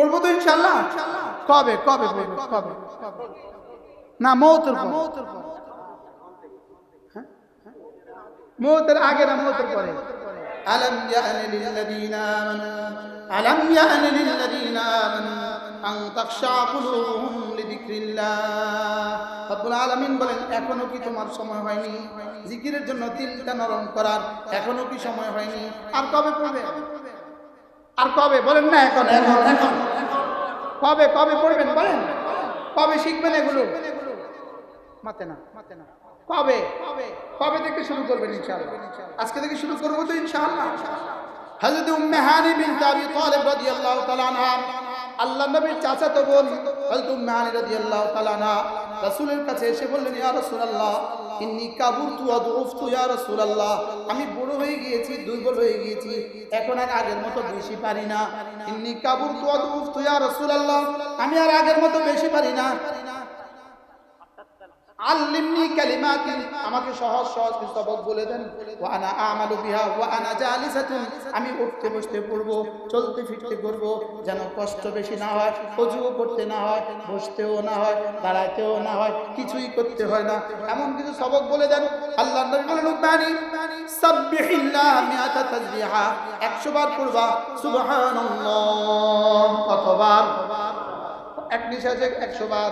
পড়বো তো ইনশাল্লাহ কবে কবে পড়বো কবে না মৌতের পর মৌতের পর মৌতের আগে না মৌতের পরে ألم يأن للذين آمنوا ألم يأن للذين آمنوا أن تخشع قلوبهم لذكر الله রব্বুল আলামিন বলেন এখনো কি তোমার সময় হয়নি জিকিরের জন্য দিলটা নরম করার এখনো কি সময় হয়নি আর কবে পড়বে আর কবে বলেন না এখন এখন এখন কবে কবে পড়বেন বলেন? কবে শিখবেন এগুলো? মাতে না মাতে না। কবে? কবে থেকে শুরু করবেন ইনশাআল্লাহ? আজকে থেকে শুরু করব তো ইনশাআল্লাহ। হযরত উম্মে হানি বিনত আবি তালিব রাদিয়াল্লাহু তাআলা আনহা। আল্লাহ নবীর চাচাতো বোন হযরত উম্মে হানি রাদিয়াল্লাহু তাআলা রাসূলের কাছে এসে বললেন, ইয়া রাসূলুল্লাহ, ইন্নী কাবুরতু ওয়া দুফতু ইয়া রাসূলুল্লাহ, আমি বড় হয়ে গিয়েছি, দুর্বল হয়ে গিয়েছি, এখন আর আগের মতো বেশি পারি না। ইন্নী কাবুরতু ওয়া দুফতু ইয়া রাসূলুল্লাহ, আমি আর আগের মতো বেশি পারি না। আল্লিমনি কালিমাতিন আমাকে সহজ সহজ কিছু সবক বলে দেন। ওয়া আনা আমালু বিহা, ওয়া আনা জালিসাতুন। আমি উঠতে বসতে পড়ব, চলতে ফিরতে করব যেন কষ্ট বেশি না হয়, অজুও করতে না হয়, বসতেও না হয়, দাঁড়াতেও না হয়, কিছুই করতে হয় না। এমন কিছু সবক বলে দেন। আল্লাহ নবী বলেন উম্মানি সাব্বিহিল্লাহ মিআতা তাসবিহা 100 বার পড়বা, সুবহানাল্লাহ, কতবার? এক নিঃশ্বাসে 100 বার।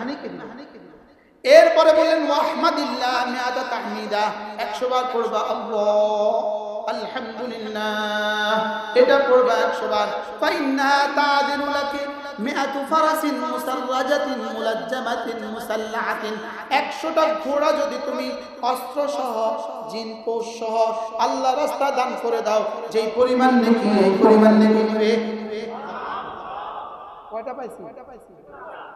হানিকে এরপরে বললেন ওয়াহমাদিল্লাহ মিয়াদা তাহমিদা 100 বার পড়বা আল্লাহ আলহামদুলিল্লাহ। এটা পড়বা 100 বার। ফাইন্না তাদিনু লাকি মিআতু ফারাসিন মুসাররাজাতিন মুলাজ্জামাতিন মুসাল্লাহাতিন 100টা ঘোড়া যদি তুমি অস্ত্র সহ জিন সহ আল্লাহ রাস্তা দান করে দাও যেই পরিমাণ নেকি এই পরিমাণ নেকি নিবে Guarda vai sim.